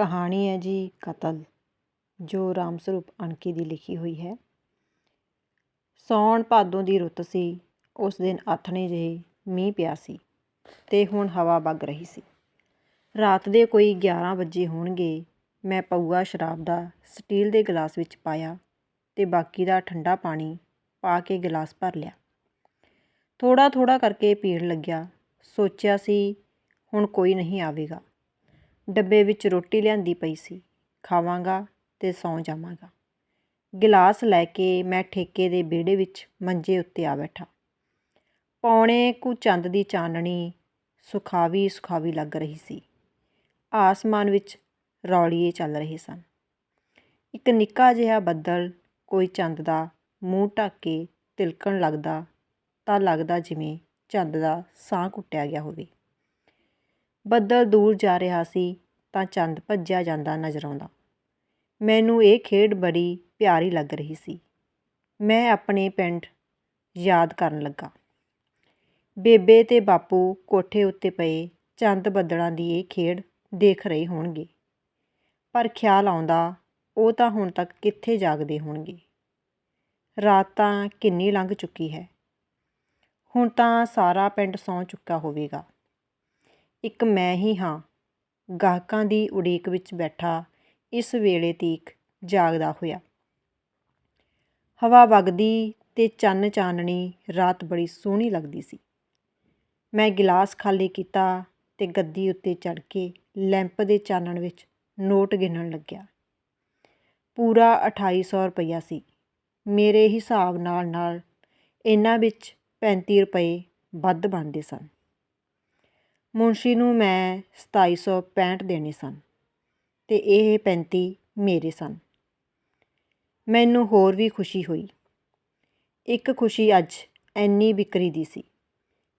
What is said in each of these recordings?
ਕਹਾਣੀ ਹੈ ਜੀ ਕਤਲ, ਜੋ ਰਾਮ ਸਰੂਪ ਅਣਕੀ ਦੀ ਲਿਖੀ ਹੋਈ ਹੈ। ਸੌਣ ਭਾਦੋਂ ਦੀ ਰੁੱਤ ਸੀ, ਉਸ ਦਿਨ ਆਥਣੇ ਜਿਹੇ ਮੀਂਹ ਪਿਆ ਸੀ ਤੇ ਹੁਣ ਹਵਾ ਵਗ ਰਹੀ ਸੀ। ਰਾਤ ਦੇ ਕੋਈ 11 ਵਜੇ ਹੋਣਗੇ, ਮੈਂ ਪਊਆ ਸ਼ਰਾਬ ਦਾ ਸਟੀਲ ਦੇ ਗਲਾਸ ਵਿੱਚ ਪਾਇਆ ਤੇ ਬਾਕੀ ਦਾ ਠੰਡਾ ਪਾਣੀ ਪਾ ਕੇ ਗਲਾਸ ਭਰ ਲਿਆ। ਥੋੜਾ ਥੋੜਾ ਕਰਕੇ ਪੀਣ ਲੱਗਿਆ, ਸੋਚਿਆ ਸੀ ਹੁਣ ਕੋਈ ਨਹੀਂ ਆਵੇਗਾ। ਡੱਬੇ ਵਿੱਚ ਰੋਟੀ ਲਿਆਂਦੀ ਪਈ ਸੀ। ਖਾਵਾਂਗਾ ਅਤੇ ਸੌਂ ਜਾਵਾਂਗਾ। ਗਿਲਾਸ ਲੈ ਕੇ ਮੈਂ ਠੇਕੇ ਦੇ ਵਿਹੜੇ ਵਿੱਚ ਮੰਜੇ ਉੱਤੇ ਆ ਬੈਠਾ। ਪੌਣੇ ਕੁ ਚੰਦ ਦੀ ਚਾਨਣੀ ਸੁਖਾਵੀ ਸੁਖਾਵੀ ਲੱਗ ਰਹੀ ਸੀ। ਆਸਮਾਨ ਵਿੱਚ ਰੌਲੀਏ ਚੱਲ ਰਹੇ ਸਨ। ਇੱਕ ਨਿੱਕਾ ਜਿਹਾ ਬੱਦਲ ਕੋਈ ਚੰਦ ਦਾ ਮੂੰਹ ਢੱਕ ਕੇ ਤਿਲਕਣ ਲੱਗਦਾ ਤਾਂ ਲੱਗਦਾ ਜਿਵੇਂ ਚੰਦ ਦਾ ਸਾਹ ਕੁੱਟਿਆ ਗਿਆ ਹੋਵੇ। ਬੱਦਲ ਦੂਰ ਜਾ ਰਿਹਾ ਸੀ ਤਾਂ ਚੰਦ ਭੱਜਿਆ ਜਾਂਦਾ ਨਜ਼ਰ ਆਉਂਦਾ। ਮੈਨੂੰ ਇਹ ਖੇਡ ਬੜੀ ਪਿਆਰੀ ਲੱਗ ਰਹੀ ਸੀ। ਮੈਂ ਆਪਣੇ ਪਿੰਡ ਯਾਦ ਕਰਨ ਲੱਗਾ। ਬੇਬੇ ਤੇ ਬਾਪੂ ਕੋਠੇ ਉੱਤੇ ਪਏ ਚੰਦ ਬੱਦਲਾਂ ਦੀ ਇਹ ਖੇਡ ਦੇਖ ਰਹੇ ਹੋਣਗੇ। ਪਰ ਖਿਆਲ ਆਉਂਦਾ ਉਹ ਤਾਂ ਹੁਣ ਤੱਕ ਕਿੱਥੇ ਜਾਗਦੇ ਹੋਣਗੇ। ਰਾਤ ਤਾਂ ਕਿੰਨੀ ਲੰਘ ਚੁੱਕੀ ਹੈ। ਹੁਣ ਤਾਂ ਸਾਰਾ ਪਿੰਡ ਸੌਂ ਚੁੱਕਾ ਹੋਵੇਗਾ। ਇੱਕ ਮੈਂ ਹੀ ਹਾਂ। ਗਾਹਕਾਂ ਦੀ ਉਡੀਕ ਵਿੱਚ ਬੈਠਾ ਇਸ ਵੇਲੇ ਤੀਕ ਜਾਗਦਾ ਹੋਇਆ। ਹਵਾ ਵਗਦੀ ਤੇ ਚੰਨ ਚਾਨਣੀ ਰਾਤ ਬੜੀ ਸੋਹਣੀ ਲੱਗਦੀ ਸੀ। ਮੈਂ ਗਿਲਾਸ ਖਾਲੀ ਕੀਤਾ ਤੇ ਗੱਦੀ ਉੱਤੇ ਚੜ ਕੇ ਲੈਂਪ ਦੇ ਚਾਨਣ ਵਿੱਚ ਨੋਟ ਗਿਣਨ ਲੱਗਿਆ। ਪੂਰਾ 2800 ਰੁਪਈਆ ਸੀ। ਮੇਰੇ ਹਿਸਾਬ ਨਾਲ ਨਾਲ ਇਹਨਾਂ ਵਿੱਚ 35 ਰੁਪਏ ਵੱਧ ਬਣਦੇ ਸਨ। ਮੁਨਸ਼ੀ ਨੂੰ ਮੈਂ 2765 ਦੇਣੇ ਸਨ ਅਤੇ ਇਹ 35 ਮੇਰੇ ਸਨ। ਮੈਨੂੰ ਹੋਰ ਵੀ ਖੁਸ਼ੀ ਹੋਈ। ਇੱਕ ਖੁਸ਼ੀ ਅੱਜ ਐਨੀ ਵਿਕਰੀ ਦੀ ਸੀ।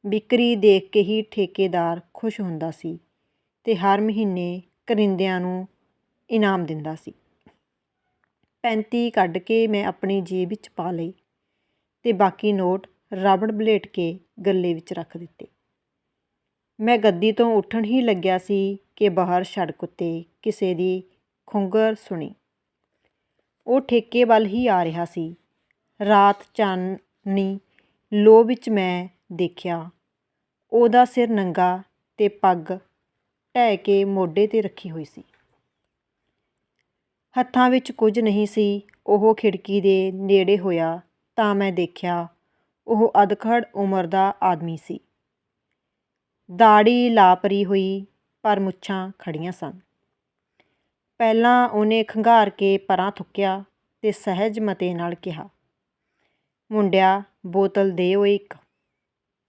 ਵਿਕਰੀ ਦੇਖ ਕੇ ਹੀ ਠੇਕੇਦਾਰ ਖੁਸ਼ ਹੁੰਦਾ ਸੀ ਤੇ ਹਰ ਮਹੀਨੇ ਕਰਿੰਦਿਆਂ ਨੂੰ ਇਨਾਮ ਦਿੰਦਾ ਸੀ। 35 ਕੱਢ ਕੇ ਮੈਂ ਆਪਣੀ ਜੇਬ ਵਿੱਚ ਪਾ ਲਈ ਤੇ ਬਾਕੀ ਨੋਟ ਰਬੜ ਬਲੇਟ ਕੇ ਗੱਲੇ ਵਿੱਚ ਰੱਖ ਦਿੱਤੇ। ਮੈਂ ਗੱਦੀ ਤੋਂ ਉੱਠਣ ਹੀ ਲੱਗਿਆ ਸੀ ਕਿ ਬਾਹਰ ਸੜਕ ਉੱਤੇ ਕਿਸੇ ਦੀ ਖੁੰਗਰ ਸੁਣੀ। ਉਹ ਠੇਕੇ ਵੱਲ ਹੀ ਆ ਰਿਹਾ ਸੀ। ਰਾਤ ਚਾਨਣੀ ਲੋ ਵਿੱਚ ਮੈਂ ਦੇਖਿਆ। ਉਹਦਾ ਸਿਰ ਨੰਗਾ ਤੇ ਪੱਗ ਢਹਿ ਕੇ ਮੋਢੇ ਤੇ ਰੱਖੀ ਹੋਈ ਸੀ। ਹੱਥਾਂ ਵਿੱਚ ਕੁਝ ਨਹੀਂ ਸੀ। ਉਹ ਖਿੜਕੀ ਦੇ ਨੇੜੇ ਹੋਇਆ ਤਾਂ ਮੈਂ ਦੇਖਿਆ ਉਹ ਅਧਖੜ ਉਮਰ ਦਾ ਆਦਮੀ ਸੀ। ਦਾੜੀ ਲਾਪਰੀ ਹੋਈ, ਪਰ ਮੁੱਛਾਂ ਖੜੀਆਂ ਸਨ। ਪਹਿਲਾਂ ਉਹਨੇ ਖੰਗਾਰ ਕੇ ਪਰਾਂ ਥੁੱਕਿਆ ਤੇ ਸਹਿਜ ਮਤੇ ਨਾਲ ਕਿਹਾ, ਮੁੰਡਿਆ, ਬੋਤਲ ਦੇ ਓਏ ਇੱਕ।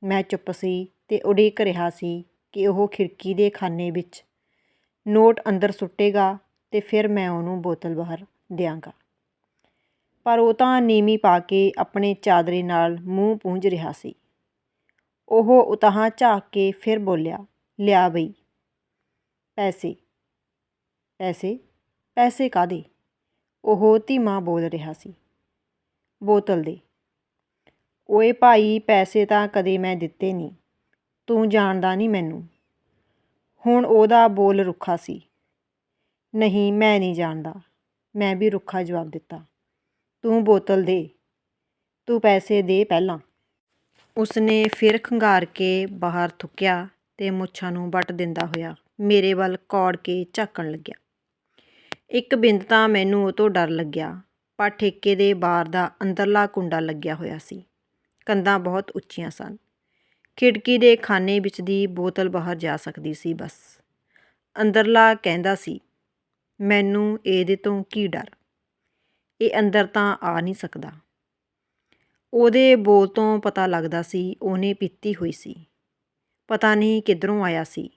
ਮੈਂ ਚੁੱਪ ਸੀ ਤੇ ਉਡੀਕ ਰਿਹਾ ਸੀ ਕਿ ਉਹ ਖਿੜਕੀ ਦੇ ਖਾਨੇ ਵਿੱਚ ਨੋਟ ਅੰਦਰ ਸੁੱਟੇਗਾ ਤੇ ਫਿਰ ਮੈਂ ਉਹਨੂੰ ਬੋਤਲ ਬਾਹਰ ਦਿਆਂਗਾ। ਪਰ ਉਹ ਤਾਂ ਨੀਵੀਂ ਪਾ ਕੇ ਆਪਣੇ ਚਾਦਰੇ ਨਾਲ ਮੂੰਹ ਪੂੰਝ ਰਿਹਾ ਸੀ। ਉਹ ਉਤਾਹਾਂ ਝਾਕ ਕੇ ਫਿਰ ਬੋਲਿਆ, ਲਿਆ ਬਈ। ਪੈਸੇ। ਪੈਸੇ? ਪੈਸੇ ਕਾਦੇ ਉਹ ਧੀਮਾ ਬੋਲ ਰਿਹਾ ਸੀ। ਬੋਤਲ ਦੇ। ਓਏ ਭਾਈ, ਪੈਸੇ ਤਾਂ ਕਦੇ ਮੈਂ ਦਿੱਤੇ ਨਹੀਂ ਤੂੰ ਜਾਣਦਾ ਨਹੀਂ ਮੈਨੂੰ। ਹੁਣ ਉਹਦਾ ਬੋਲ ਰੁੱਖਾ ਸੀ। ਨਹੀਂ, ਮੈਂ ਨਹੀਂ ਜਾਣਦਾ। ਮੈਂ ਵੀ ਰੁੱਖਾ ਜਵਾਬ ਦਿੱਤਾ। ਤੂੰ ਬੋਤਲ ਦੇ। ਤੂੰ ਪੈਸੇ ਦੇ ਪਹਿਲਾਂ। ਉਸਨੇ ਫਿਰ ਖੰਘਾਰ ਕੇ ਬਾਹਰ ਥੁੱਕਿਆ ਤੇ ਮੁੱਛਾਂ ਨੂੰ ਵੱਟ ਦਿੰਦਾ ਹੋਇਆ ਮੇਰੇ ਵੱਲ ਕੌੜ ਕੇ ਝਾਕਣ ਲੱਗਿਆ। ਇੱਕ ਬਿੰਦ ਤਾਂ ਮੈਨੂੰ ਉਹ ਤੋਂ ਡਰ ਲੱਗਿਆ, ਪਰ ਠੇਕੇ ਦੇ ਬਾਰ ਦਾ ਅੰਦਰਲਾ ਕੁੰਡਾ ਲੱਗਿਆ ਹੋਇਆ ਸੀ। ਕੰਧਾਂ ਬਹੁਤ ਉੱਚੀਆਂ ਸਨ। ਖਿੜਕੀ ਦੇ ਖਾਨੇ ਵਿੱਚ ਦੀ ਬੋਤਲ ਬਾਹਰ ਜਾ ਸਕਦੀ ਸੀ ਬਸ। ਅੰਦਰਲਾ ਕਹਿੰਦਾ ਸੀ, ਮੈਨੂੰ ਇਹਦੇ ਤੋਂ ਕੀ ਡਰ? ਇਹ ਅੰਦਰ ਤਾਂ ਆ ਨਹੀਂ ਸਕਦਾ। ਉਹਦੇ ਬੋਲ ਤੋਂ ਪਤਾ ਲੱਗਦਾ ਸੀ, ਉਹਨੇ ਪੀਤੀ ਹੋਈ ਸੀ। ਪਤਾ ਨਹੀਂ ਕਿੱਧਰੋਂ ਆਇਆ ਸੀ।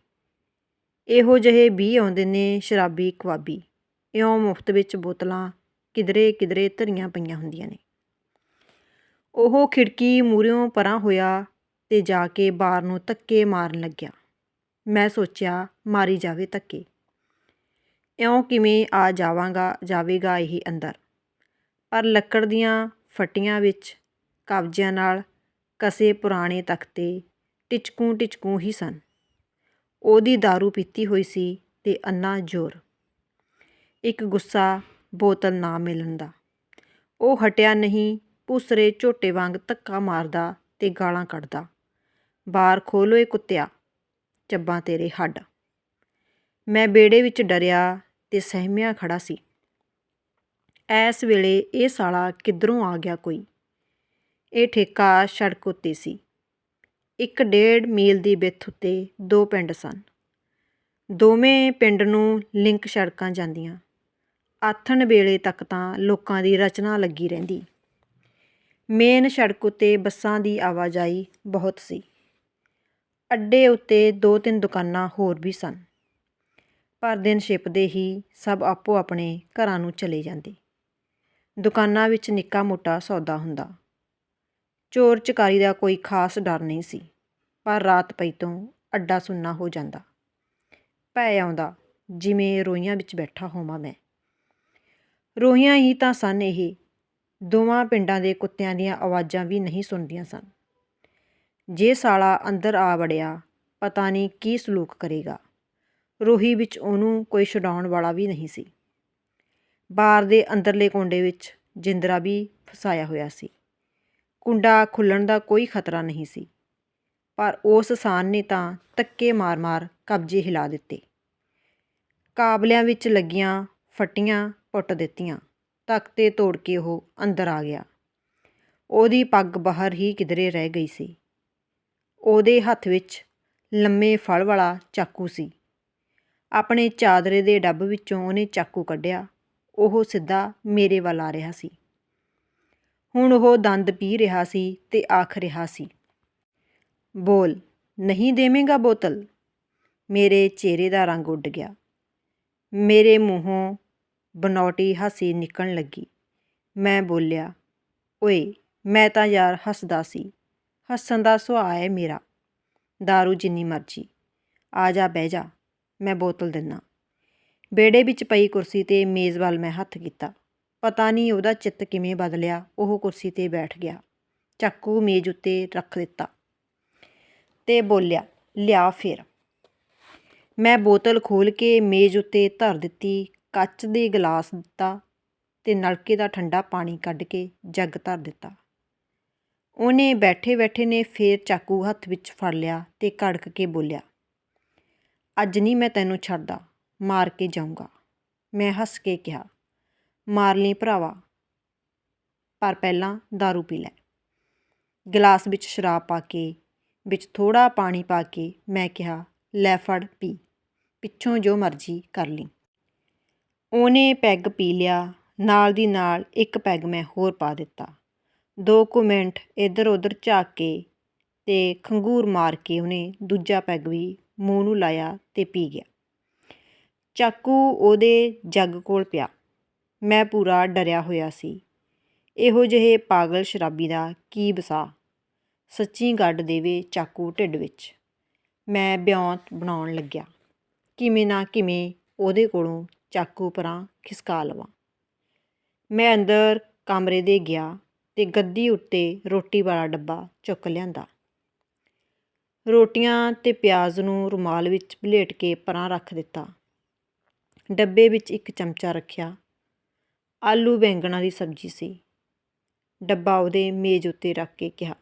ਇਹੋ ਜਿਹੇ ਵੀ ਆਉਂਦੇ ਨੇ ਸ਼ਰਾਬੀ ਕਵਾਬੀ ਇਉਂ ਮੁਫਤ ਵਿੱਚ ਬੋਤਲਾਂ ਕਿਧਰੇ ਕਿਧਰੇ ਧਰੀਆਂ ਪਈਆਂ ਹੁੰਦੀਆਂ ਨੇ। ਉਹ ਖਿੜਕੀ ਮੂਰਿਓਂ ਪਰਾਂ ਹੋਇਆ ਤੇ ਜਾ ਕੇ ਬਾਰ ਨੂੰ ਧੱਕੇ ਮਾਰਨ ਲੱਗਿਆ। ਮੈਂ ਸੋਚਿਆ, ਮਾਰੀ ਜਾਵੇ ਧੱਕੇ। ਇਉਂ ਕਿਵੇਂ ਆ ਜਾਵਾਂਗਾ, ਜਾਵੇਗਾ ਇਹ ਅੰਦਰ। ਪਰ ਲੱਕੜ ਦੀਆਂ ਫੱਟੀਆਂ ਵਿੱਚ ਕਬਜ਼ਿਆਂ ਨਾਲ ਕਸੇ ਪੁਰਾਣੇ ਤਖਤੇ ਟਿਚਕੂ ਟਿਚਕੂ ਹੀ ਸਨ। ਉਹਦੀ दारू ਪੀਤੀ ਹੋਈ ਸੀ ਤੇ ਅੰਨਾ ਜ਼ੋਰ। ਇੱਕ ਗੁੱਸਾ ਬੋਤਲ ਨਾ ਮਿਲਣ ਦਾ। ਉਹ ਹਟਿਆ ਨਹੀਂ ਭੁਸਰੇ ਝੋਟੇ ਵਾਂਗ ਧੱਕਾ ਮਾਰਦਾ ਤੇ ਗਾਲਾਂ ਕੱਢਦਾ। ਬਾਹਰ ਖੋਲ੍ਹ ਓਏ ਕੁੱਤਿਆ, ਚੱਬਾਂ ਤੇਰੇ ਹੱਡ। ਮੈਂ ਬੇੜੇ ਵਿੱਚ ਡਰਿਆ ਤੇ ਸਹਿਮਿਆ ਖੜਾ ਸੀ। ਐਸ ਵੇਲੇ ਇਹ ਸਾਲਾ ਕਿੱਧਰੋਂ ਆ ਗਿਆ ਕੋਈ? ਇਹ ਠੇਕਾ ਸੜਕ ਉੱਤੇ ਸੀ। ਇੱਕ ਡੇਢ ਮੀਲ ਦੀ ਵਿੱਥ ਉੱਤੇ ਦੋ ਪਿੰਡ ਸਨ। ਦੋਵੇਂ ਪਿੰਡ ਨੂੰ ਲਿੰਕ ਸੜਕਾਂ ਜਾਂਦੀਆਂ। ਆਥਣ ਵੇਲੇ ਤੱਕ ਤਾਂ ਲੋਕਾਂ ਦੀ ਰਚਨਾ ਲੱਗੀ ਰਹਿੰਦੀ। ਮੇਨ ਸੜਕ ਉੱਤੇ ਬੱਸਾਂ ਦੀ ਆਵਾਜਾਈ ਬਹੁਤ ਸੀ। ਅੱਡੇ ਉੱਤੇ ਦੋ ਤਿੰਨ ਦੁਕਾਨਾਂ ਹੋਰ ਵੀ ਸਨ। ਪਰ ਦਿਨ ਛਿਪਦੇ ਹੀ ਸਭ ਆਪੋ ਆਪਣੇ ਘਰਾਂ ਨੂੰ ਚਲੇ ਜਾਂਦੇ। ਦੁਕਾਨਾਂ ਵਿੱਚ ਨਿੱਕਾ ਮੋਟਾ ਸੌਦਾ ਹੁੰਦਾ। ਚੋਰ ਚਕਾਰੀ ਦਾ ਕੋਈ ਖਾਸ ਡਰ ਨਹੀਂ ਸੀ, ਪਰ ਰਾਤ ਪਈ ਤੋਂ ਅੱਡਾ ਸੁੰਨਾ ਹੋ ਜਾਂਦਾ। ਭੈ ਆਉਂਦਾ, ਜਿਵੇਂ ਰੋਈਆਂ ਵਿੱਚ ਬੈਠਾ ਹੋਵਾਂ ਮੈਂ। ਰੋਈਆਂ ਹੀ ਤਾਂ ਸਨ ਇਹ, ਦੋਵਾਂ ਪਿੰਡਾਂ ਦੇ ਕੁੱਤਿਆਂ ਦੀਆਂ ਆਵਾਜ਼ਾਂ ਵੀ ਨਹੀਂ ਸੁਣਦੀਆਂ ਸਨ। ਜੇ ਸਾਲਾ ਅੰਦਰ ਆ ਵੜਿਆ, ਪਤਾ ਨਹੀਂ ਕੀ ਸਲੂਕ ਕਰੇਗਾ। ਰੋਹੀ ਵਿੱਚ ਉਹਨੂੰ ਕੋਈ ਛਡਾਉਣ ਵਾਲਾ ਵੀ ਨਹੀਂ ਸੀ। ਬਾਰ ਦੇ ਅੰਦਰਲੇ ਕੋਂਡੇ ਵਿੱਚ ਜਿੰਦਰਾ ਵੀ ਫਸਾਇਆ ਹੋਇਆ ਸੀ। ਕੁੰਡਾ ਖੁੱਲ੍ਹਣ ਦਾ ਕੋਈ ਖਤਰਾ ਨਹੀਂ ਸੀ। ਪਰ ਉਸ ਸਾਨ ਨੇ ਤਾਂ ਧੱਕੇ ਮਾਰ-ਮਾਰ ਕਬਜੇ ਹਿਲਾ ਦਿੱਤੇ। ਕਾਬਲਿਆਂ ਵਿੱਚ ਲੱਗੀਆਂ, ਫੱਟੀਆਂ, ਪੁੱਟ ਦਿੱਤੀਆਂ। ਤਖਤੇ ਤੋੜ ਕੇ ਉਹ ਅੰਦਰ ਆ ਗਿਆ। ਉਹਦੀ ਪੱਗ ਬਾਹਰ ਹੀ ਕਿਧਰੇ ਰਹਿ ਗਈ ਸੀ। ਉਹਦੇ ਹੱਥ ਵਿੱਚ ਲੰਮੇ ਫਲ ਵਾਲਾ ਚਾਕੂ ਸੀ। ਆਪਣੇ ਚਾਦਰੇ ਦੇ ਡੱਬ ਵਿੱਚੋਂ ਉਹਨੇ ਚਾਕੂ ਕੱਢਿਆ। ਉਹ ਸਿੱਧਾ ਮੇਰੇ ਵੱਲ ਆ ਰਿਹਾ ਸੀ। ਹੁਣ ਉਹ ਦੰਦ ਪੀ ਰਿਹਾ ਸੀ ਤੇ ਆਖ ਰਿਹਾ ਸੀ। ਬੋਲ, ਨਹੀਂ ਦੇਵੇਂਗਾ ਬੋਤਲ? ਮੇਰੇ ਚਿਹਰੇ ਦਾ ਰੰਗ ਉੱਡ ਗਿਆ। ਮੇਰੇ ਮੂੰਹੋਂ ਬਨੌਟੀ ਹਾਸੀ ਨਿਕਲਣ ਲੱਗੀ। ਮੈਂ ਬੋਲਿਆ, ਓਏ, ਮੈਂ ਤਾਂ ਯਾਰ ਹੱਸਦਾ ਸੀ। ਹੱਸਣ ਦਾ ਸੁਭਾਅ ਹੈ ਮੇਰਾ। दारू ਜਿੰਨੀ ਮਰਜ਼ੀ। ਆ ਜਾ, ਬਹਿ ਜਾ। ਮੈਂ ਬੋਤਲ ਦਿੰਨਾ। ਬੇੜੇ ਵਿੱਚ ਪਈ ਕੁਰਸੀ ਤੇ ਮੇਜ਼ ਵੱਲ ਮੈਂ ਹੱਥ ਕੀਤਾ। ਪਤਾ ਨਹੀਂ ਉਹਦਾ ਚਿੱਤ ਕਿਵੇਂ ਬਦਲਿਆ, ਉਹ ਕੁਰਸੀ ਤੇ ਬੈਠ ਗਿਆ। ਚਾਕੂ ਮੇਜ਼ ਉੱਤੇ ਰੱਖ ਦਿੱਤਾ ਤੇ ਬੋਲਿਆ, ਲਿਆ ਫਿਰ। ਮੈਂ ਬੋਤਲ ਖੋਲ ਕੇ ਮੇਜ਼ ਉੱਤੇ ਧਰ ਦਿੱਤੀ, ਕੱਚ ਦੇ ਗਲਾਸ ਦਿੱਤਾ ਤੇ ਨਲਕੇ ਦਾ ਠੰਡਾ ਪਾਣੀ ਕੱਢ ਕੇ ਜੱਗ ਧਰ ਦਿੱਤਾ। ਉਹਨੇ ਬੈਠੇ ਬੈਠੇ ਨੇ ਫੇਰ ਚਾਕੂ ਹੱਥ ਵਿੱਚ ਫੜ ਲਿਆ ਤੇ ਕੜਕ ਕੇ ਬੋਲਿਆ, ਅੱਜ ਨਹੀਂ ਮੈਂ ਤੈਨੂੰ ਛੱਡਦਾ, ਮਾਰ ਕੇ ਜਾਊਂਗਾ। ਮੈਂ ਹੱਸ ਕੇ ਕਿਹਾ ਮਾਰ ਲਈ ਭਰਾਵਾ। ਪਰ ਪਹਿਲਾਂ दारू ਪੀ ਲੈ। ਗਲਾਸ ਵਿੱਚ ਸ਼ਰਾਬ ਪਾ ਕੇ, ਵਿੱਚ ਥੋੜਾ ਪਾਣੀ ਪਾ ਕੇ ਮੈਂ ਕਿਹਾ, ਲੈ ਫੜ, ਪੀ। ਪਿੱਛੋਂ ਜੋ ਮਰਜ਼ੀ ਕਰ ਲਈ। ਉਹਨੇ ਪੈਗ ਪੀ ਲਿਆ। ਨਾਲ ਦੀ ਨਾਲ ਇੱਕ ਪੈਗ ਮੈਂ ਹੋਰ ਪਾ ਦਿੱਤਾ। ਦੋ ਕੁ ਮਿੰਟ ਇੱਧਰ ਉੱਧਰ ਝਾਕ ਕੇ ਤੇ ਖੰਗੂਰ ਮਾਰ ਕੇ ਉਹਨੇ ਦੂਜਾ ਪੈਗ ਵੀ ਮੂੰਹ ਨੂੰ ਲਾਇਆ ਤੇ ਪੀ ਗਿਆ। ਚਾਕੂ ਉਹਦੇ ਜੱਗ ਕੋਲ ਪਿਆ। ਮੈਂ ਪੂਰਾ ਡਰਿਆ ਹੋਇਆ ਸੀ। ਇਹੋ ਜਿਹੇ ਪਾਗਲ ਸ਼ਰਾਬੀ ਦਾ ਕੀ ਬਸਾ? ਸੱਚੀ ਗੱਡ ਦੇਵੇ ਚਾਕੂ ਢਿੱਡ ਵਿੱਚ। ਮੈਂ ਬਿਉਂਤ ਬਣਾਉਣ ਲੱਗਿਆ। ਕਿਵੇਂ ਨਾ ਕਿਵੇਂ ਉਹਦੇ ਕੋਲੋਂ ਚਾਕੂ ਪਰਾਂ ਖਿਸਕਾ ਲਵਾਂ। ਮੈਂ ਅੰਦਰ ਕਮਰੇ ਦੇ ਗਿਆ ਤੇ ਗੱਦੀ ਉੱਤੇ ਰੋਟੀ ਵਾਲਾ ਡੱਬਾ ਚੁੱਕ ਲਿਆਂਦਾ। ਰੋਟੀਆਂ ਤੇ ਪਿਆਜ਼ ਨੂੰ ਰੁਮਾਲ ਵਿੱਚ ਭਲੇਟ ਕੇ ਪਰਾਂ ਰੱਖ ਦਿੱਤਾ। ਡੱਬੇ ਵਿੱਚ ਇੱਕ ਚਮਚਾ ਰੱਖਿਆ। ਆਲੂ ਬੈਂਗਣਾ ਦੀ ਸਬਜ਼ੀ ਸੀ। ਡੱਬਾ ਉਹਦੇ ਮੇਜ਼ ਉੱਤੇ ਰੱਖ ਕੇ ਕਿਹਾ,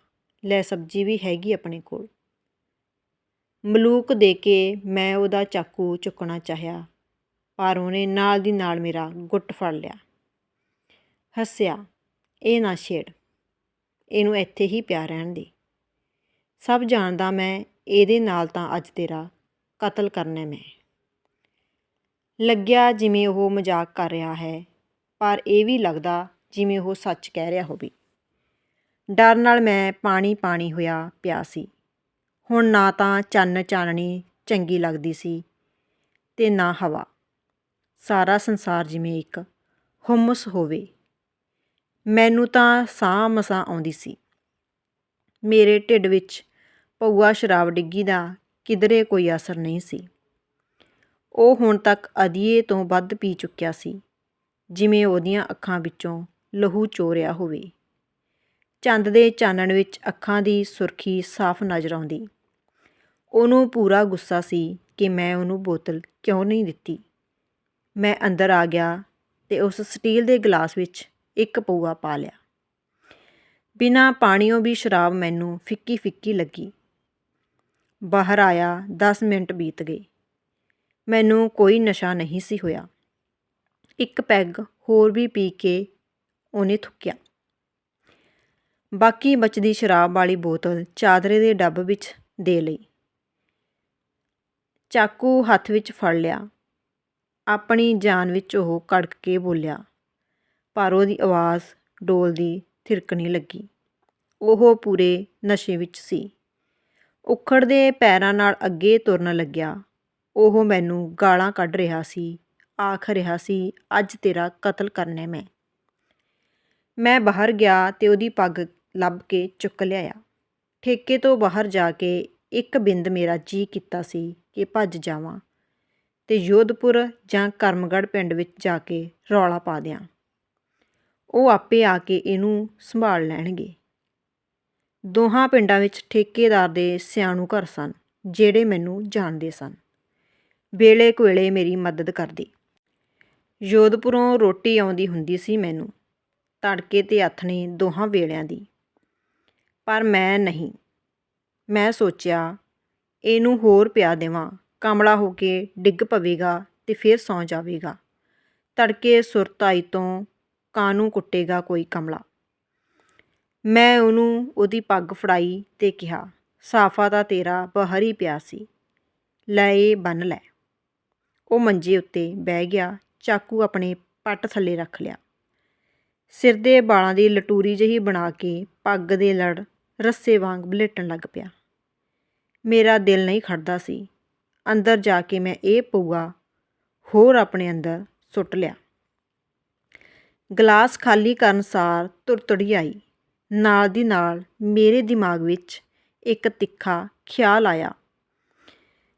ਲੈ ਸਬਜ਼ੀ ਵੀ ਹੈਗੀ ਆਪਣੇ ਕੋਲ। ਮਲੂਕ ਦੇ ਕੇ ਮੈਂ ਉਹਦਾ ਚਾਕੂ ਚੁੱਕਣਾ ਚਾਹਿਆ, ਪਰ ਉਹਨੇ ਨਾਲ ਦੀ ਨਾਲ ਮੇਰਾ ਗੁੱਟ ਫੜ ਲਿਆ। ਹੱਸਿਆ, ਇਹ ਨਾ ਛੇੜ, ਇਹਨੂੰ ਇੱਥੇ ਹੀ ਪਿਆ ਰਹਿਣ ਦੇ। ਸਭ ਜਾਣਦਾ ਮੈਂ ਇਹਦੇ ਨਾਲ ਤਾਂ ਅੱਜ ਤੇਰਾ ਕਤਲ ਕਰਨਾ ਮੈਂ। ਲੱਗਿਆ ਜਿਵੇਂ ਉਹ ਮਜ਼ਾਕ ਕਰ ਰਿਹਾ ਹੈ ਪਰ ਇਹ ਵੀ ਲੱਗਦਾ ਜਿਵੇਂ ਉਹ ਸੱਚ ਕਹਿ ਰਿਹਾ ਹੋਵੇ। ਡਰ ਨਾਲ ਮੈਂ ਪਾਣੀ ਪਾਣੀ ਹੋਇਆ ਪਿਆ ਸੀ। ਹੁਣ ਨਾ ਤਾਂ ਚੰਨ ਚਾਨਣੀ ਚੰਗੀ ਲੱਗਦੀ ਸੀ ਤੇ ਨਾ ਹਵਾ। ਸਾਰਾ ਸੰਸਾਰ ਜਿਵੇਂ ਇੱਕ ਹੁਮਸ ਹੋਵੇ। ਮੈਨੂੰ ਤਾਂ ਸਾਹ ਮਸਾਂ ਆਉਂਦੀ ਸੀ। ਮੇਰੇ ਢਿੱਡ ਵਿੱਚ ਪਊਆ ਸ਼ਰਾਬ ਡਿੱਗੀ ਦਾ ਕਿਧਰੇ ਕੋਈ ਅਸਰ ਨਹੀਂ ਸੀ। ਉਹ ਹੁਣ ਤੱਕ ਅਧੀਏ ਤੋਂ ਵੱਧ ਪੀ ਚੁੱਕਿਆ ਸੀ। ਜਿਵੇਂ ਉਹਦੀਆਂ ਅੱਖਾਂ ਵਿੱਚੋਂ ਲਹੂ ਚੋਰਿਆ ਹੋਵੇ। ਚੰਦ ਦੇ ਚਾਨਣ ਵਿੱਚ ਅੱਖਾਂ ਦੀ ਸੁਰਖੀ ਸਾਫ਼ ਨਜ਼ਰ ਆਉਂਦੀ। ਉਹਨੂੰ ਪੂਰਾ ਗੁੱਸਾ ਸੀ ਕਿ ਮੈਂ ਉਹਨੂੰ ਬੋਤਲ ਕਿਉਂ ਨਹੀਂ ਦਿੱਤੀ। ਮੈਂ ਅੰਦਰ ਆ ਗਿਆ ਤੇ ਉਸ ਸਟੀਲ ਦੇ ਗਲਾਸ ਵਿੱਚ ਇੱਕ ਪਊਆ ਪਾ ਲਿਆ। ਬਿਨਾਂ ਪਾਣੀੋਂ ਵੀ ਸ਼ਰਾਬ ਮੈਨੂੰ ਫਿੱਕੀ ਫਿੱਕੀ ਲੱਗੀ। ਬਾਹਰ ਆਇਆ 10 ਮਿੰਟ ਬੀਤ ਗਏ। ਮੈਨੂੰ ਕੋਈ ਨਸ਼ਾ ਨਹੀਂ ਸੀ ਹੋਇਆ। ਇੱਕ ਪੈਗ ਹੋਰ ਵੀ ਪੀ ਕੇ ਉਹਨੇ ਥੁੱਕਿਆ। ਬਾਕੀ ਬਚਦੀ ਸ਼ਰਾਬ ਵਾਲੀ ਬੋਤਲ ਚਾਦਰੇ ਦੇ ਡੱਬ ਵਿੱਚ ਦੇ ਲਈ। ਚਾਕੂ ਹੱਥ ਵਿੱਚ ਫੜ ਲਿਆ। ਆਪਣੀ ਜਾਨ ਵਿੱਚ ਉਹ ਕੜਕ ਕੇ ਬੋਲਿਆ। ਪਰ ਉਹਦੀ ਆਵਾਜ਼ ਡੋਲਦੀ ਥਿਰਕਣੀ ਲੱਗੀ। ਉਹ ਪੂਰੇ ਨਸ਼ੇ ਵਿੱਚ ਸੀ। ਉਖੜਦੇ ਪੈਰਾਂ ਨਾਲ ਅੱਗੇ ਤੁਰਨ ਲੱਗਿਆ। ਉਹ ਮੈਨੂੰ ਗਾਲਾਂ ਕੱਢ ਰਿਹਾ ਸੀ। ਆਖ ਰਿਹਾ ਸੀ, ਅੱਜ ਤੇਰਾ ਕਤਲ ਕਰਨਾ ਮੈਂ। ਮੈਂ ਬਾਹਰ ਗਿਆ ਤੇ ਉਹਦੀ ਪੱਗ ਲੱਭ ਕੇ ਚੁੱਕ ਲਿਆਇਆ। ਠੇਕੇ ਤੋਂ ਬਾਹਰ ਜਾ ਕੇ ਇੱਕ ਬਿੰਦ ਮੇਰਾ ਜੀ ਕੀਤਾ ਸੀ ਕਿ ਭੱਜ ਜਾਵਾਂ ਤੇ ਯੋਧਪੁਰ ਜਾਂ ਕਰਮਗੜ੍ਹ ਪਿੰਡ ਵਿੱਚ ਜਾ ਕੇ ਰੌਲਾ ਪਾ ਦਿਆਂ। ਉਹ ਆਪੇ ਆ ਕੇ ਇਹਨੂੰ ਸੰਭਾਲ ਲੈਣਗੇ। ਦੋਹਾਂ ਪਿੰਡਾਂ ਵਿੱਚ ਠੇਕੇਦਾਰ ਦੇ ਸਿਆਣੂ ਘਰ ਸਨ, ਜਿਹੜੇ ਮੈਨੂੰ ਜਾਣਦੇ ਸਨ। ਵੇਲੇ ਕੁਵੇਲੇ ਮੇਰੀ ਮਦਦ ਕਰਦੇ। ਜੋਧਪੁਰੋਂ ਰੋਟੀ ਆਉਂਦੀ ਹੁੰਦੀ ਸੀ ਮੈਨੂੰ। ਤੜਕੇ ਤੇ ਆਥਣੇ ਦੋਹਾਂ ਵੇਲਿਆਂ ਦੀ। ਪਰ ਮੈਂ ਨਹੀਂ। ਮੈਂ ਸੋਚਿਆ, ਇਹਨੂੰ ਹੋਰ ਪਿਆ ਦੇਵਾਂ। ਕਮਲਾ ਹੋ ਕੇ ਡਿੱਗ ਪਵੇਗਾ ਤੇ ਫਿਰ ਸੌਂ ਜਾਵੇਗਾ। ਤੜਕੇ ਸੁਰਤ ਆਈ ਤੋਂ ਕਾਨੂੰ ਕੁੱਟੇਗਾ ਕੋਈ ਕਮਲਾ। ਮੈਂ ਉਹਨੂੰ ਉਹਦੀ ਪੱਗ ਫੜਾਈ ਤੇ ਕਿਹਾ, ਸਾਫਾ ਤਾਂ ਤੇਰਾ ਬਾਹਰ ਹੀ ਪਿਆ ਸੀ। ਲੈ ਇਹ ਬੰਨ ਲੈ। ਉਹ ਮੰਜੇ ਉੱਤੇ ਬਹਿ ਗਿਆ ਚਾਕੂ ਆਪਣੇ ਪੱਟ ਥੱਲੇ ਰੱਖ ਲਿਆ। ਸਿਰ ਦੇ ਵਾਲਾਂ ਦੀ ਲਟੂਰੀ ਜਿਹੀ ਬਣਾ ਕੇ ਪੱਗ ਦੇ ਲੜ ਰੱਸੇ ਵਾਂਗ ਬਲੇਟਣ ਲੱਗ ਪਿਆ। ਮੇਰਾ ਦਿਲ ਨਹੀਂ ਖੜਦਾ ਸੀ। ਅੰਦਰ ਜਾ ਕੇ ਮੈਂ ਇਹ ਪਊਆ ਹੋਰ ਆਪਣੇ ਅੰਦਰ ਸੁੱਟ ਲਿਆ। ਗਲਾਸ ਖਾਲੀ ਕਰਨ ਸਾਰ ਤੁਰਤੜੀ ਆਈ। ਨਾਲ ਦੀ ਨਾਲ ਮੇਰੇ ਦਿਮਾਗ ਵਿੱਚ ਇੱਕ ਤਿੱਖਾ ਖਿਆਲ ਆਇਆ।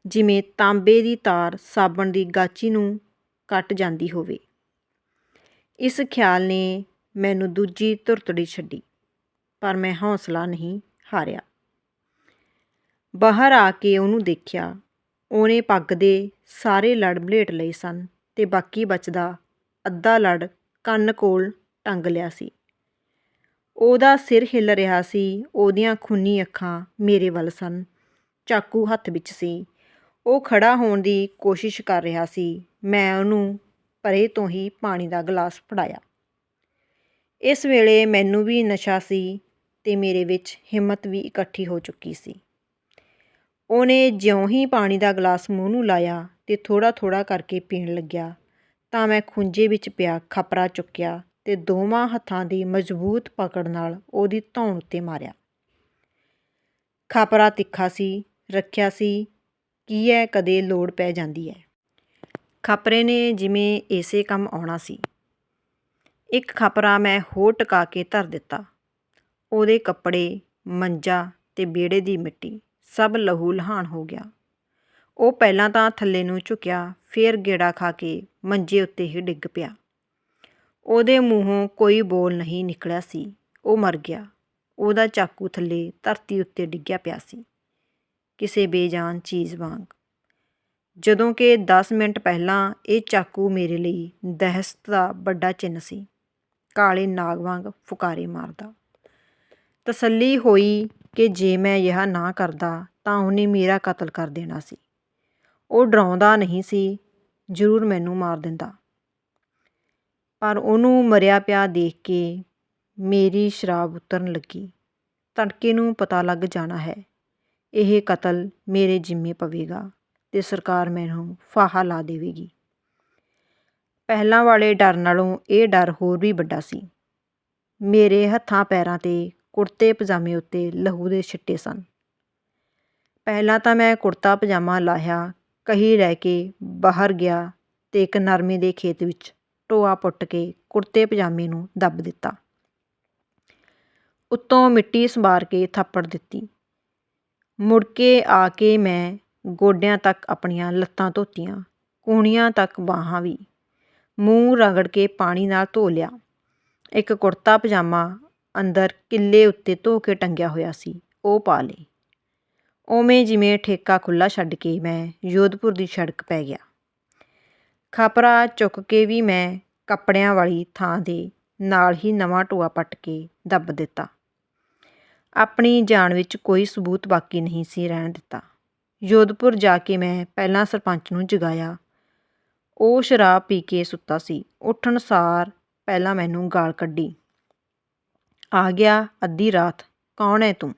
ਜਿਵੇਂ ਤਾਂਬੇ ਦੀ ਤਾਰ ਸਾਬਣ ਦੀ ਗਾਚੀ ਨੂੰ ਕੱਟ ਜਾਂਦੀ ਹੋਵੇ। ਇਸ ਖਿਆਲ ਨੇ ਮੈਨੂੰ ਦੂਜੀ ਤੁਰਤੜੀ ਛੱਡੀ, ਪਰ ਮੈਂ ਹੌਸਲਾ ਨਹੀਂ ਹਾਰਿਆ। ਬਾਹਰ ਆ ਕੇ ਉਹਨੂੰ ਦੇਖਿਆ, ਉਹਨੇ ਪੱਗ ਦੇ ਸਾਰੇ ਲੜ ਬਲੇਟ ਲਏ ਸਨ ਤੇ ਬਾਕੀ ਬਚਦਾ ਅੱਧਾ ਲੜ ਕੰਨ ਕੋਲ ਟੰਗ ਲਿਆ ਸੀ। ਉਹਦਾ ਸਿਰ ਹਿੱਲ ਰਿਹਾ ਸੀ, ਉਹਦੀਆਂ ਖੂਨੀ ਅੱਖਾਂ ਮੇਰੇ ਵੱਲ ਸਨ, ਚਾਕੂ ਹੱਥ ਵਿੱਚ ਸੀ। ਉਹ ਖੜਾ ਹੋਣ ਦੀ ਕੋਸ਼ਿਸ਼ ਕਰ ਰਿਹਾ ਸੀ ਮੈਂ ਉਹਨੂੰ ਪਰੇ ਤੋਂ ਹੀ ਪਾਣੀ ਦਾ ਗਲਾਸ ਫੜਾਇਆ। ਇਸ ਵੇਲੇ ਮੈਨੂੰ ਵੀ ਨਸ਼ਾ ਸੀ ਤੇ ਮੇਰੇ ਵਿੱਚ ਹਿੰਮਤ ਵੀ ਇਕੱਠੀ ਹੋ ਚੁੱਕੀ ਸੀ। ਉਹਨੇ ਜਿਉਂ ਹੀ ਪਾਣੀ ਦਾ ਗਲਾਸ ਮੂੰਹ ਨੂੰ ਲਾਇਆ ਤੇ ਥੋੜਾ ਥੋੜਾ ਕਰਕੇ ਪੀਣ ਲੱਗਿਆ ਤਾਂ ਮੈਂ ਖੁੰਝੇ ਵਿੱਚ ਪਿਆ ਖਪਰਾ ਚੁੱਕਿਆ ਤੇ ਦੋਵਾਂ ਹੱਥਾਂ ਦੀ ਮਜ਼ਬੂਤ ਪਕੜ ਨਾਲ ਉਹਦੀ ਧੌਣ ਉੱਤੇ ਮਾਰਿਆ। ਖਪਰਾ ਤਿੱਖਾ ਸੀ, ਰੱਖਿਆ ਸੀ, ਕੀ ਹੈ ਕਦੇ ਲੋੜ ਪੈ ਜਾਂਦੀ ਹੈ? ਖਪਰੇ ਨੇ ਜਿਵੇਂ ਏਸੇ ਕੰਮ ਆਉਣਾ ਸੀ। ਇੱਕ ਖਪਰਾ ਮੈਂ ਹੋਰ ਟਿਕਾ ਕੇ ਧਰ ਦਿੱਤਾ। ਉਹਦੇ ਕੱਪੜੇ, ਮੰਜਾ ਤੇ ਬੇੜੇ ਦੀ ਮਿੱਟੀ ਸਭ ਲਹੂ ਲਹਾਨ ਹੋ ਗਿਆ। ਉਹ ਪਹਿਲਾਂ ਤਾਂ ਥੱਲੇ ਨੂੰ ਝੁਕਿਆ, ਫੇਰ ਗੇੜਾ ਖਾ ਕੇ ਮੰਜੇ ਉੱਤੇ ਹੀ ਡਿੱਗ ਪਿਆ। ਉਹਦੇ ਮੂੰਹੋਂ ਕੋਈ ਬੋਲ ਨਹੀਂ ਨਿਕਲਿਆ ਸੀ। ਉਹ ਮਰ ਗਿਆ। ਉਹਦਾ ਚਾਕੂ ਥੱਲੇ ਧਰਤੀ ਉੱਤੇ ਡਿੱਗਿਆ ਪਿਆ ਸੀ। ਕਿਸੇ ਬੇਜਾਨ ਚੀਜ਼ ਵਾਂਗ। ਜਦੋਂ ਕਿ 10 ਮਿੰਟ ਪਹਿਲਾਂ ਇਹ ਚਾਕੂ ਮੇਰੇ ਲਈ ਦਹਿਸ਼ਤ ਦਾ ਵੱਡਾ ਚਿੰਨ੍ਹ ਸੀ। ਕਾਲੇ ਨਾਗ ਵਾਂਗ ਫੁਕਾਰੇ ਮਾਰਦਾ। ਤਸੱਲੀ ਹੋਈ ਕਿ ਜੇ ਮੈਂ ਇਹ ਨਾ ਕਰਦਾ ਤਾਂ ਉਹਨੇ ਮੇਰਾ ਕਤਲ ਕਰ ਦੇਣਾ ਸੀ। ਉਹ ਡਰਾਉਂਦਾ ਨਹੀਂ ਸੀ, ਜ਼ਰੂਰ ਮੈਨੂੰ ਮਾਰ ਦਿੰਦਾ। ਪਰ ਉਹਨੂੰ ਮਰਿਆ ਪਿਆ ਦੇਖ ਕੇ ਮੇਰੀ ਸ਼ਰਾਬ ਉਤਰਨ ਲੱਗੀ। ਤੜਕੇ ਨੂੰ ਪਤਾ ਲੱਗ ਜਾਣਾ ਹੈ, ਇਹ ਕਤਲ ਮੇਰੇ ਜਿੰਮੇ ਪਵੇਗਾ। ਅਤੇ ਸਰਕਾਰ ਮੈਨੂੰ ਫਾਹਾ ਲਾ ਦੇਵੇਗੀ। ਪਹਿਲਾਂ ਵਾਲੇ ਡਰ ਨਾਲੋਂ ਇਹ ਡਰ ਹੋਰ ਵੀ ਵੱਡਾ ਸੀ। ਮੇਰੇ ਹੱਥਾਂ ਪੈਰਾਂ ਤੇ ਕੁੜਤੇ ਪਜਾਮੇ ਉੱਤੇ ਲਹੂ ਦੇ ਛਿੱਟੇ ਸਨ। ਪਹਿਲਾਂ ਤਾਂ ਮੈਂ ਕੁੜਤਾ ਪਜਾਮਾ ਲਾਹਿਆ, ਕਹੀ ਲੈ ਕੇ ਬਾਹਰ ਗਿਆ ਤੇ ਇੱਕ ਨਰਮੇ ਦੇ ਖੇਤ ਵਿੱਚ ਟੋਆ ਪੁੱਟ ਕੇ ਕੁੜਤੇ ਪਜਾਮੇ ਨੂੰ ਦੱਬ ਦਿੱਤਾ। ਉੱਤੋਂ ਮਿੱਟੀ ਸੰਭਾਰ ਕੇ ਥੱਪੜ ਦਿੱਤੀ। ਮੁੜ ਕੇ ਆ ਕੇ ਮੈਂ ਗੋਡਿਆਂ ਤੱਕ ਆਪਣੀਆਂ ਲੱਤਾਂ ਧੋਤੀਆਂ ਕੂਣੀਆਂ ਤੱਕ ਬਾਹਾਂ ਵੀ। ਮੂੰਹ ਰਗੜ ਕੇ ਪਾਣੀ ਨਾਲ ਧੋ ਲਿਆ। ਇੱਕ ਕੁੜਤਾ ਪਜਾਮਾ ਅੰਦਰ ਕਿੱਲੇ ਉੱਤੇ ਧੋ ਕੇ ਟੰਗਿਆ ਹੋਇਆ ਸੀ, ਉਹ ਪਾ ਲਈ ਉਵੇਂ ਜਿਵੇਂ ਠੇਕਾ ਖੁੱਲਾ ਛੱਡ ਕੇ ਮੈਂ ਯੋਧਪੁਰ ਦੀ ਸੜਕ ਪੈ ਗਿਆ। ਖਪਰਾ ਚੁੱਕ ਕੇ ਵੀ ਮੈਂ ਕੱਪੜਿਆਂ ਵਾਲੀ ਥਾਂ ਦੇ ਨਾਲ ਹੀ ਨਵਾਂ ਟੋਆ ਪੱਟ ਕੇ ਦੱਬ ਦਿੱਤਾ। ਆਪਣੀ ਜਾਨ ਵਿੱਚ ਕੋਈ ਸਬੂਤ ਬਾਕੀ ਨਹੀਂ ਸੀ ਰਹਿਣ ਦਿੱਤਾ। ਜੋਧਪੁਰ ਜਾ ਕੇ ਮੈਂ ਪਹਿਲਾਂ ਸਰਪੰਚ ਨੂੰ ਜਗਾਇਆ। ਉਹ ਸ਼ਰਾਬ ਪੀ ਕੇ ਸੁੱਤਾ ਸੀ। ਉੱਠਣ ਸਾਰ ਪਹਿਲਾਂ ਮੈਨੂੰ ਗਾਲ ਕੱਢੀ। ਆ ਗਿਆ ਅੱਧੀ ਰਾਤ। ਕੌਣ ਹੈ ਤੂੰ?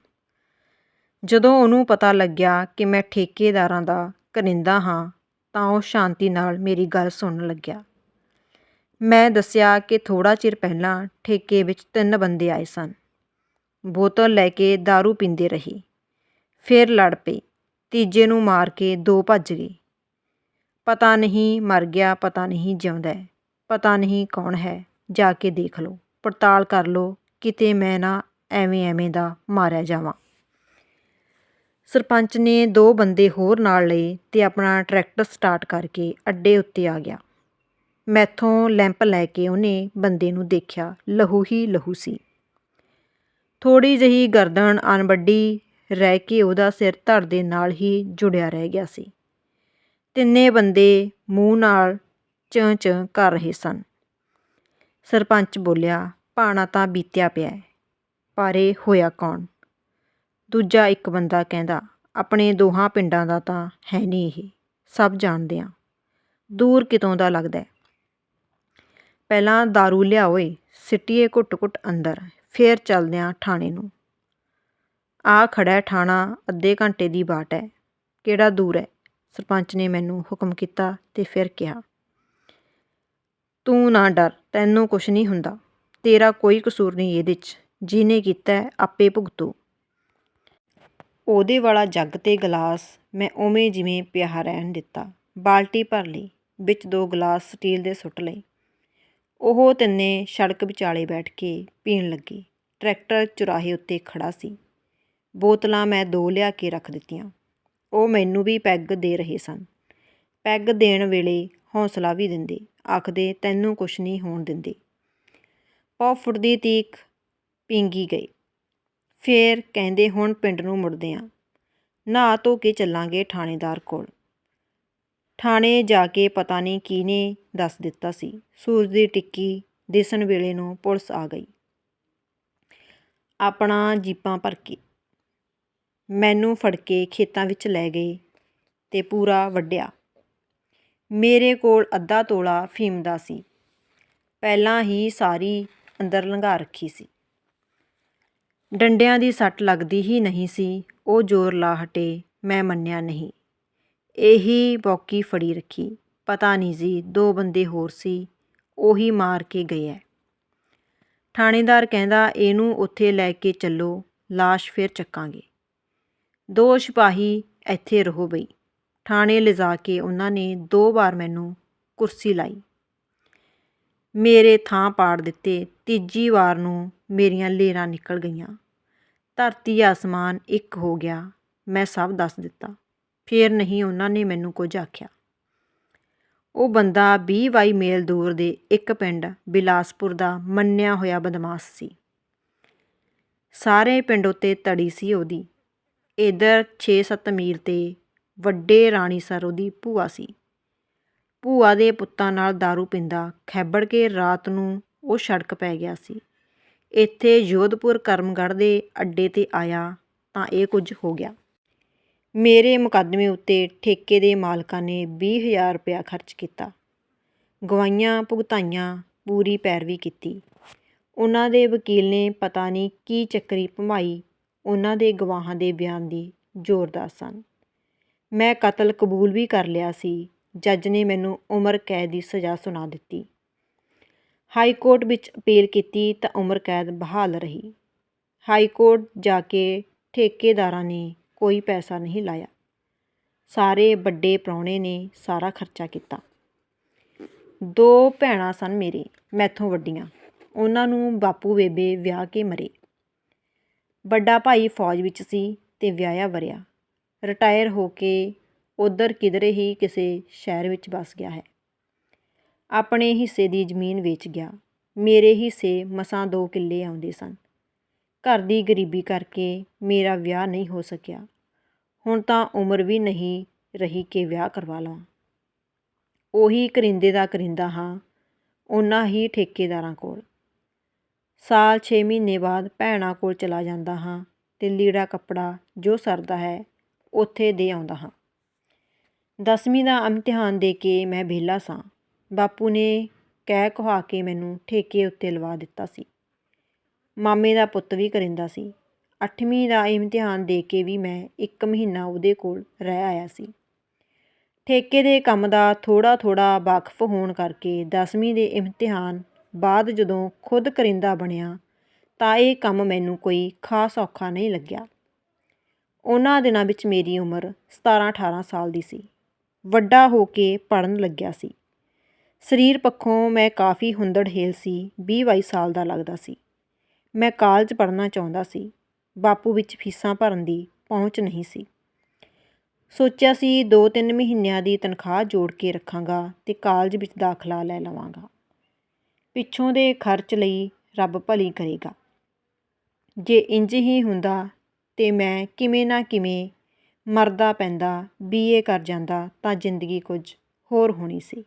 ਜਦੋਂ ਉਹਨੂੰ ਪਤਾ ਲੱਗਿਆ ਕਿ ਮੈਂ ਠੇਕੇਦਾਰਾਂ ਦਾ ਕਰਿੰਦਾ ਹਾਂ, ਤਾਂ ਉਹ ਸ਼ਾਂਤੀ ਨਾਲ ਮੇਰੀ ਗੱਲ ਸੁਣਨ ਲੱਗਿਆ। ਮੈਂ ਦੱਸਿਆ ਕਿ ਥੋੜਾ ਚਿਰ ਪਹਿਲਾਂ ਠੇਕੇ ਵਿੱਚ ਤਿੰਨ ਬੰਦੇ ਆਏ ਸਨ। ਬੋਤਲ ਲੈ ਕੇ दारू ਪੀਂਦੇ ਰਹੇ। ਫਿਰ ਲੜ ਪਏ। ਤੀਜੇ ਨੂੰ ਮਾਰ ਕੇ ਦੋ ਭੱਜ ਗਏ ਪਤਾ ਨਹੀਂ ਮਰ ਗਿਆ, ਪਤਾ ਨਹੀਂ ਜਿਉਂਦਾ ਪਤਾ ਨਹੀਂ ਕੌਣ ਹੈ। ਜਾ ਕੇ ਦੇਖ ਲਓ। ਪੜਤਾਲ ਕਰ ਲਓ। ਕਿਤੇ ਮੈਂ ਨਾ ਐਵੇਂ ਐਵੇਂ ਦਾ ਮਾਰਿਆ ਜਾਵਾਂ। ਸਰਪੰਚ ਨੇ ਦੋ ਬੰਦੇ ਹੋਰ ਨਾਲ ਲਏ ਤੇ ਆਪਣਾ ਟਰੈਕਟਰ ਸਟਾਰਟ ਕਰਕੇ ਅੱਡੇ ਉੱਤੇ ਆ ਗਿਆ। ਮੈਥੋਂ ਲੈਂਪ ਲੈ ਕੇ ਉਹਨੇ ਬੰਦੇ ਨੂੰ ਦੇਖਿਆ। ਲਹੂ ਹੀ ਲਹੂ ਸੀ। ਥੋੜੀ ਜਹੀ ਗਰਦਨ ਅਣਵੱਡੀ ਰਹਿ ਕੇ ਉਹਦਾ ਸਿਰ ਧੜ ਦੇ ਨਾਲ ਹੀ ਜੁੜਿਆ ਰਹਿ ਗਿਆ ਸੀ। ਤਿੰਨੇ ਬੰਦੇ ਮੂੰਹ ਨਾਲ ਚਂ ਚਂ ਕਰ ਰਹੇ ਸਨ। ਸਰਪੰਚ ਬੋਲਿਆ ਪਾਣਾ ਤਾਂ ਬੀਤਿਆ ਪਿਆ ਹੈ, ਪਰ ਇਹ ਹੋਇਆ ਕੌਣ? ਦੂਜਾ ਇੱਕ ਬੰਦਾ ਕਹਿੰਦਾ, ਆਪਣੇ ਦੋਹਾਂ ਪਿੰਡਾਂ ਦਾ ਤਾਂ ਹੈ ਨਹੀਂ ਇਹ, ਸਭ ਜਾਣਦੇ ਆ ਦੂਰ ਕਿਤੋਂ ਦਾ ਲੱਗਦਾ ਪਹਿਲਾਂ दारू ਲਿਆਓਏ ਸਿੱਟੀਏ ਘੁੱਟ-ਘੁੱਟ ਅੰਦਰ, ਫੇਰ ਚੱਲਦੇ ਆ ਥਾਣੇ ਨੂੰ। ਆ ਖੜਾ ਠਾਣਾ, ਅੱਧੇ ਘੰਟੇ ਦੀ ਬਾਟ ਹੈ। ਕਿਹੜਾ ਦੂਰ ਹੈ? ਸਰਪੰਚ ਨੇ ਮੈਨੂੰ ਹੁਕਮ ਕੀਤਾ ਤੇ ਫਿਰ ਕਿਹਾ, ਤੂੰ ਨਾ ਡਰ, ਤੈਨੂੰ ਕੁਛ ਨਹੀਂ ਹੁੰਦਾ। ਤੇਰਾ ਕੋਈ ਕਸੂਰ ਨਹੀਂ ਇਹਦੇ 'ਚ। ਜਿਹਨੇ ਕੀਤਾ ਆਪੇ ਭੁਗਤੋ। ਉਹਦੇ ਵਾਲਾ ਜੱਗ ਤੇ ਗਲਾਸ ਮੈਂ ਉਵੇਂ ਜਿਵੇਂ ਪਿਆ ਰਹਿਣ ਦਿੱਤਾ। ਬਾਲਟੀ ਭਰ ਲਈ, ਵਿੱਚ ਦੋ ਗਲਾਸ ਸਟੀਲ ਦੇ ਸੁੱਟ ਲਏ। ਉਹ ਤਿੰਨੇ ਸੜਕ ਵਿਚਾਲੇ ਬੈਠ ਕੇ ਪੀਣ ਲੱਗੇ। ਟਰੈਕਟਰ ਚੁਰਾਹੇ ਉੱਤੇ ਖੜਾ ਸੀ। ਬੋਤਲਾਂ ਮੈਂ ਦੋ ਲਿਆ ਕੇ ਰੱਖ ਦਿੱਤੀਆਂ। ਉਹ ਮੈਨੂੰ ਵੀ ਪੈਗ ਦੇ ਰਹੇ ਸਨ। ਪੈਗ ਦੇਣ ਵੇਲੇ ਹੌਸਲਾ ਵੀ ਦਿੰਦੇ। ਆਖਦੇ, ਤੈਨੂੰ ਕੁਛ ਨਹੀਂ ਹੋਣ ਦਿੰਦੇ। ਪੌ ਫੁੱਟਦੀ ਤੀਕ ਪਿੰਗੀ ਗਈ। ਫੇਰ ਕਹਿੰਦੇ, ਹੁਣ ਪਿੰਡ ਨੂੰ ਮੁੜਦੇ ਆਂ। ਨਹਾ ਧੋ ਕੇ ਚੱਲਾਂਗੇ ਥਾਣੇਦਾਰ ਕੋਲ। ਥਾਣੇ ਜਾ ਕੇ ਪਤਾ ਨਹੀਂ ਕਿਹਨੇ ਦੱਸ ਦਿੱਤਾ ਸੀ। ਸੂਰਜ ਦੀ ਟਿੱਕੀ ਦਿਸਣ ਵੇਲੇ ਨੂੰ ਪੁਲਿਸ ਆ ਗਈ। ਆਪਣਾ ਜੀਪਾਂ ਭਰ ਕੇ। ਮੈਨੂੰ ਫੜ ਕੇ ਖੇਤਾਂ ਵਿੱਚ ਲੈ ਗਏ ਅਤੇ ਪੂਰਾ ਵੱਢਿਆ। ਮੇਰੇ ਕੋਲ ਅੱਧਾ ਤੋਲਾ ਫੀਮ ਦਾ ਸੀ। ਪਹਿਲਾਂ ਹੀ ਸਾਰੀ ਅੰਦਰ ਲੰਘਾ ਰੱਖੀ ਸੀ। ਡੰਡਿਆਂ ਦੀ ਸੱਟ ਲੱਗਦੀ ਹੀ ਨਹੀਂ ਸੀ। ਉਹ ਜ਼ੋਰ ਲਾ ਹਟੇ, ਮੈਂ ਮੰਨਿਆ ਨਹੀਂ। ਇਹੀ ਬੌਕੀ ਫੜੀ ਰੱਖੀ। ਪਤਾ ਨਹੀਂ ਜੀ, ਦੋ ਬੰਦੇ ਹੋਰ ਸੀ, ਉਹੀ ਮਾਰ ਕੇ ਗਏ ਐ। ਥਾਣੇਦਾਰ ਕਹਿੰਦਾ, ਇਹਨੂੰ ਉੱਥੇ ਲੈ ਕੇ ਚੱਲੋ লাশ ਫਿਰ ਚੱਕਾਂਗੇ। ਦੋ ਸਿਪਾਹੀ ਇੱਥੇ ਰਹੋ ਬਈ। ਥਾਣੇ ਲਿਜਾ ਕੇ ਉਹਨਾਂ ਨੇ ਦੋ ਵਾਰ ਮੈਨੂੰ ਕੁਰਸੀ ਲਾਈ। ਮੇਰੇ ਥਾਂ ਪਾੜ ਦਿੱਤੇ, ਤੀਜੀ ਵਾਰ ਨੂੰ ਮੇਰੀਆਂ ਲੇਰਾਂ ਨਿਕਲ ਗਈਆਂ। ਧਰਤੀ ਆਸਮਾਨ ਇੱਕ ਹੋ ਗਿਆ, ਮੈਂ ਸਭ ਦੱਸ ਦਿੱਤਾ। ਫੇਰ ਨਹੀਂ ਉਹਨਾਂ ਨੇ ਮੈਨੂੰ ਕੁਝ ਆਖਿਆ। ਉਹ ਬੰਦਾ 20 ਬਾਈ ਮੇਲ ਦੂਰ ਦੇ ਇੱਕ ਪਿੰਡ ਬਿਲਾਸਪੁਰ ਦਾ ਮੰਨਿਆ ਹੋਇਆ ਬਦਮਾਸ਼ ਸੀ। ਸਾਰੇ ਪਿੰਡ ਉੱਤੇ ਤੜੀ ਸੀ ਉਹਦੀ। ਇੱਧਰ ਛੇ ਸੱਤ ਮੀਲ ਤੇ ਵੱਡੇ ਰਾਣੀਸਰ ਉਹਦੀ ਭੂਆ ਸੀ। ਭੂਆ ਦੇ ਪੁੱਤਾਂ ਨਾਲ दारू ਪੀਂਦਾ ਖੈਬੜ ਕੇ ਰਾਤ ਨੂੰ ਉਹ ਸੜਕ ਪੈ ਗਿਆ ਸੀ। ਇੱਥੇ ਜੋਧਪੁਰ ਕਰਮਗੜ੍ਹ ਦੇ ਅੱਡੇ ਤੇ ਆਇਆ ਤਾਂ ਇਹ ਕੁਝ ਹੋ ਗਿਆ। ਮੇਰੇ ਮੁਕੱਦਮੇ ਉੱਤੇ ਠੇਕੇ ਦੇ ਮਾਲਕਾਂ ਨੇ 20000 ਰੁਪਇਆ ਖਰਚ ਕੀਤਾ। ਗਵਾਈਆਂ ਭੁਗਤਾਈਆਂ ਪੂਰੀ ਪੈਰਵੀ ਕੀਤੀ। ਉਹਨਾਂ ਦੇ ਵਕੀਲ ਨੇ ਪਤਾ ਨਹੀਂ ਕੀ ਚੱਕਰੀ ਭਮਾਈ ਉਹਨਾਂ ਦੇ ਗਵਾਹਾਂ ਦੇ ਬਿਆਨ ਦੀ ਜ਼ੋਰਦਾਰ ਸਨ। ਮੈਂ ਕਤਲ ਕਬੂਲ ਵੀ ਕਰ ਲਿਆ ਸੀ। ਜੱਜ ਨੇ ਮੈਨੂੰ ਉਮਰ ਕੈਦ ਦੀ ਸਜ਼ਾ ਸੁਣਾ ਦਿੱਤੀ। ਹਾਈ ਕੋਰਟ ਵਿੱਚ ਅਪੀਲ ਕੀਤੀ ਤਾਂ ਉਮਰ ਕੈਦ ਬਹਾਲ ਰਹੀ। ਹਾਈ ਕੋਰਟ ਜਾ ਕੇ ਠੇਕੇਦਾਰਾਂ ਨੇ ਕੋਈ ਪੈਸਾ ਨਹੀਂ ਲਾਇਆ। ਸਾਰੇ ਵੱਡੇ ਪ੍ਰਾਹੁਣੇ ਨੇ ਸਾਰਾ ਖਰਚਾ ਕੀਤਾ। ਦੋ ਭੈਣਾਂ ਸਨ ਮੇਰੇ, ਮੈਥੋਂ ਵੱਡੀਆਂ। ਉਹਨਾਂ ਨੂੰ ਬਾਪੂ ਬੇਬੇ ਵਿਆਹ ਕੇ ਮਰੇ। ਵੱਡਾ ਭਾਈ ਫੌਜ ਵਿੱਚ ਸੀ ਤੇ ਵਿਆਹਿਆ ਵਰਿਆ। ਰਿਟਾਇਰ ਹੋ ਕੇ ਉਧਰ ਕਿਧਰੇ ਹੀ ਕਿਸੇ ਸ਼ਹਿਰ ਵਿੱਚ ਵਸ ਗਿਆ ਹੈ। ਆਪਣੇ ਹਿੱਸੇ ਦੀ ਜ਼ਮੀਨ ਵੇਚ ਗਿਆ। ਮੇਰੇ ਹਿੱਸੇ ਮਸਾਂ ਦੋ ਕਿੱਲੇ ਆਉਂਦੇ ਸਨ। ਘਰ ਦੀ ਗਰੀਬੀ ਕਰਕੇ ਮੇਰਾ ਵਿਆਹ ਨਹੀਂ ਹੋ ਸਕਿਆ। ਹੁਣ ਤਾਂ ਉਮਰ ਵੀ ਨਹੀਂ ਰਹੀ ਕਿ ਵਿਆਹ ਕਰਵਾ ਲਵਾਂ। ਉਹੀ ਕਰਿੰਦੇ ਦਾ ਕਰਿੰਦਾ ਹਾਂ, ਉਹਨਾਂ ਹੀ ਠੇਕੇਦਾਰਾਂ ਕੋਲ। ਸਾਲ ਛੇ ਮਹੀਨੇ ਬਾਅਦ ਭੈਣਾਂ ਕੋਲ ਚਲਾ ਜਾਂਦਾ ਹਾਂ ਅਤੇ ਲੀੜਾ ਕੱਪੜਾ ਜੋ ਸਰਦਾ ਹੈ, ਉੱਥੇ ਦੇ ਆਉਂਦਾ ਹਾਂ। ਦਸਵੀਂ ਦਾ ਇਮਤਿਹਾਨ ਦੇ ਕੇ ਮੈਂ ਵਿਹਲਾ ਸਾਂ। ਬਾਪੂ ਨੇ ਕਹਿ ਕਹਾ ਕੇ ਮੈਨੂੰ ਠੇਕੇ ਉੱਤੇ ਲਵਾ ਦਿੱਤਾ ਸੀ। ਮਾਮੇ ਦਾ ਪੁੱਤ ਵੀ ਕਰਿੰਦਾ ਸੀ। ਅੱਠਵੀਂ ਦਾ ਇਮਤਿਹਾਨ ਦੇ ਕੇ ਵੀ ਮੈਂ ਇੱਕ ਮਹੀਨਾ ਉਹਦੇ ਕੋਲ ਰਹਿ ਆਇਆ ਸੀ। ਠੇਕੇ ਦੇ ਕੰਮ ਦਾ ਥੋੜ੍ਹਾ ਥੋੜ੍ਹਾ ਵਾਕਫ ਹੋਣ ਕਰਕੇ ਦਸਵੀਂ ਦੇ ਇਮਤਿਹਾਨ ਬਾਅਦ ਜਦੋਂ ਖੁਦ ਕਰਿੰਦਾ ਬਣਿਆ ਤਾਂ ਇਹ ਕੰਮ ਮੈਨੂੰ ਕੋਈ ਖਾਸ ਔਖਾ ਨਹੀਂ ਲੱਗਿਆ। ਉਹਨਾਂ ਦਿਨਾਂ ਵਿੱਚ ਮੇਰੀ ਉਮਰ 17 18 ਸਾਲ ਦੀ ਸੀ। ਵੱਡਾ ਹੋ ਕੇ ਪੜਨ ਲੱਗਿਆ ਸੀ। ਸਰੀਰ ਪੱਖੋਂ ਮੈਂ ਕਾਫੀ ਹੁੰਦੜ ਹੇਲ ਸੀ 20 22 ਸਾਲ ਦਾ ਲੱਗਦਾ ਸੀ। ਮੈਂ ਕਾਲਜ ਪੜ੍ਹਨਾ ਚਾਹੁੰਦਾ ਸੀ। ਬਾਪੂ ਵਿੱਚ ਫੀਸਾਂ ਭਰਨ ਦੀ ਪਹੁੰਚ ਨਹੀਂ ਸੀ। ਸੋਚਿਆ ਸੀ 2-3 ਮਹੀਨਿਆਂ ਦੀ ਤਨਖਾਹ ਜੋੜ ਕੇ ਰੱਖਾਂਗਾ ਤੇ ਕਾਲਜ ਵਿੱਚ ਦਾਖਲਾ ਲੈ ਲਵਾਂਗਾ। ਪਿੱਛੋਂ ਦੇ ਖਰਚ ਲਈ ਰੱਬ ਭਲੀ ਕਰੇਗਾ। ਜੇ ਇੰਜ ਹੀ ਹੁੰਦਾ ਤੇ ਮੈਂ ਕਿਵੇਂ ਨਾ ਕਿਵੇਂ ਮਰਦਾ ਪੈਂਦਾ, ਬੀਏ ਕਰ ਜਾਂਦਾ ਤਾਂ ਜ਼ਿੰਦਗੀ ਕੁਝ ਹੋਰ ਹੋਣੀ ਸੀ।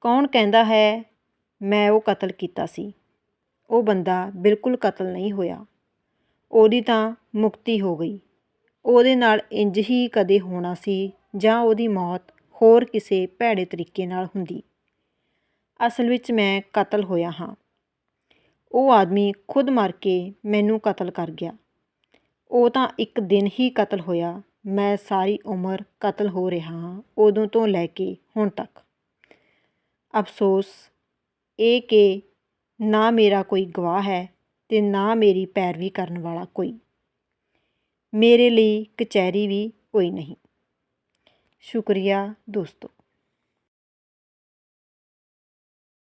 ਕੌਣ ਕਹਿੰਦਾ ਹੈ, ਮੈਂ ਉਹ ਕਤਲ ਕੀਤਾ ਸੀ। ਉਹ ਬੰਦਾ ਬਿਲਕੁਲ ਕਤਲ ਨਹੀਂ ਹੋਇਆ। ਉਹਦੀ ਤਾਂ ਮੁਕਤੀ ਹੋ ਗਈ। ਉਹਦੇ ਨਾਲ ਇੰਜ ਹੀ ਕਦੇ ਹੋਣਾ ਸੀ ਜਾਂ ਉਹਦੀ ਮੌਤ ਹੋਰ ਕਿਸੇ ਭੈੜੇ ਤਰੀਕੇ ਨਾਲ ਹੁੰਦੀ। ਅਸਲ ਵਿੱਚ ਮੈਂ ਕਤਲ ਹੋਇਆ ਹਾਂ। ਉਹ ਆਦਮੀ ਖੁਦ ਮਰ ਕੇ ਮੈਨੂੰ ਕਤਲ ਕਰ ਗਿਆ। ਉਹ ਤਾਂ ਇੱਕ ਦਿਨ ਹੀ ਕਤਲ ਹੋਇਆ। ਮੈਂ ਸਾਰੀ ਉਮਰ ਕਤਲ ਹੋ ਰਿਹਾ ਹਾਂ, ਉਦੋਂ ਤੋਂ ਲੈ ਕੇ ਹੁਣ ਤੱਕ। ਅਫਸੋਸ, ਇਹ ਕਿ ਨਾ ਮੇਰਾ ਕੋਈ ਗਵਾਹ ਹੈ ਤੇ ਨਾ ਮੇਰੀ ਪੈਰਵੀ ਕਰਨ ਵਾਲਾ ਕੋਈ। ਮੇਰੇ ਲਈ ਕਚਹਿਰੀ ਵੀ ਕੋਈ ਨਹੀਂ। ਸ਼ੁਕਰੀਆ ਦੋਸਤੋ।